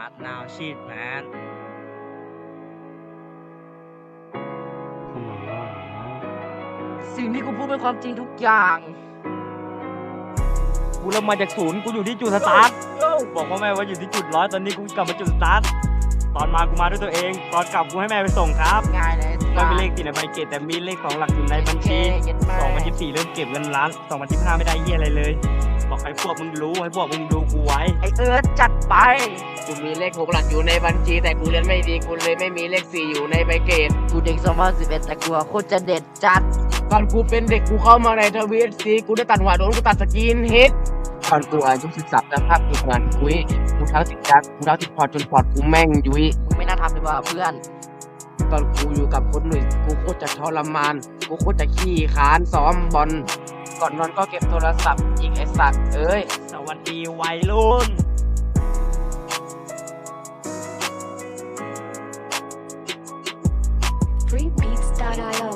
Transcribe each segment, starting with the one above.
smart now shit man สิ่งที่กูพูดเป็นความจริงทุกอย่าง กูเริ่มมาจากศูนย์กูอยู่ที่จุดสตาร์ท บอกว่าแม่ว่าอยู่ที่จุดร้อยตอนนี้กูกลับมาจุดสตาร์ท ตอนมากูมาด้วยตัวเอง ตอนกลับกูให้แม่ไปส่งครับ ง่ายเลย ไม่มีเลขติดในใบเกตแต่มีเลขสองหลักอยู่ในบัญชี2024เริ่มเก็บเงินล้าน2025ไม่ได้เหี้ยอะไรเลย บอกให้พวกมึงรู้ให้พวกมึงดูกูไว้ ไอเอิร์ธจัดไป กูมีเลขหกหลักอยู่ในบัญชี แต่กูเรียนไม่ดีกูเลยไม่มีเลขสี่อยู่ในใบเกตกูเด็กสองพันสิบเอ็ดแต่กูอะโคตรจะเด็ดจัดตอนกูเป็นเด็กกูเข้ามาในทวีตซีกูได้ตัดหัวโดนกูตัดสกินเฮดตอนกูอายุสิบสามสภาพกูเหมือนคุยกูเท้าติดจักกูเท้าติดพอร์ตจนพอร์ตกูแม่งยุยมึงไม่น่าทำเลยว่ะเพื่อน ตอนกูอยู่กับคนหนุ่ยกูโคตรจะทรมาน กูโคตรจะขี้ค้านซ้อมบอล ก่อนนอนก็เก็บโทรศัพท์อีกไอสัตว์เอ้ย สวัสดีวัยรุ่น Freebeats.io.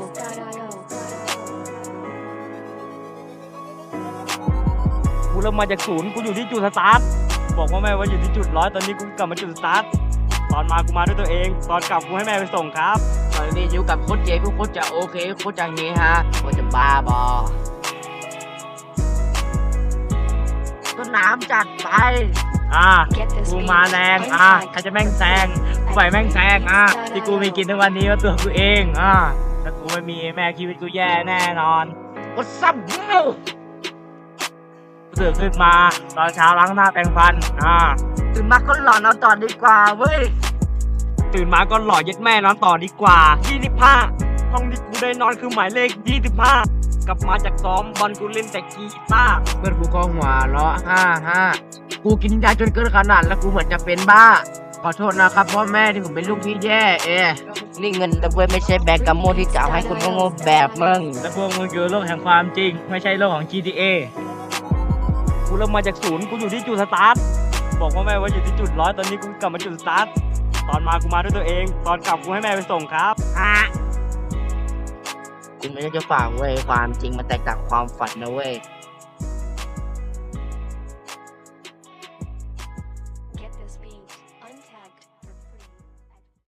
กูเริ่มมาจากศูนย์กูอยู่ที่จุดสตาร์ท บอกว่าแม่ว่าอยู่ที่จุดร้อยตอนนี้กูกลับมาจุดสตาร์ท ตอนมากูมาด้วยตัวเอง ตอนกลับกูให้แม่ไปส่งครับตอนนี้อยู่กับโคตรเจกูโคตรจะโอเคโคตรจะเฮฮาโคตรจะบ้าบอต้นน้ำจัดไป อ่า Get this กู beat มาแรงอ่า anytime. ใครจะแม่งแซงกูไปแม่งแซงอ่าที่กูมีกินทุกวันนี้ก็ตัวกูเองอ่าถ้ากูไม่มีแม่ชีวิตกูแย่แน่นอน What's up bro กูตื่นขึ้นมาตอนเช้าล้างหน้าแปรงฟัน อ่าตื่นมาก็หลอนเอาต่อดีกว่าเว้ย ตื่นมาก็หล่อเย็ดแม่นอนต่อดีกว่า 25 ห้องที่กูได้นอนคือหมายเลข 25 กลับมาจากซ้อมบอลกูเล่นแต่กีตาร์เพื่อนกูก็หัวเราะห้าห้ากูกินยาจนเกินขนาดแล้วกูเหมือนจะเป็นบ้า ขอโทษนะครับพ่อแม่ที่ผมเป็นลูกที่แย่เอะนี่เงินแต่เว้ยไม่ใช่แบงก์กาโมที่จะเอาให้คนโง่ๆแบบมึงและพวกมึงคือโลกแห่งความจริง ไม่ใช่โลกของ GTA กูเริ่มมาจากศูนย์กูอยู่ที่จุดสตาร์ทบอกว่าแม่ว่าอยู่ที่จุดร้อยตอนนี้กูกลับมาจุดสตาร์ท ตอนมากูมาด้วยตัวเอง ตอนกลับกูให้แม่ไปส่งครับอะกูไม่ได้จะฝากเว้ยความจริงมันแตกต่างความฝันนะเว้ย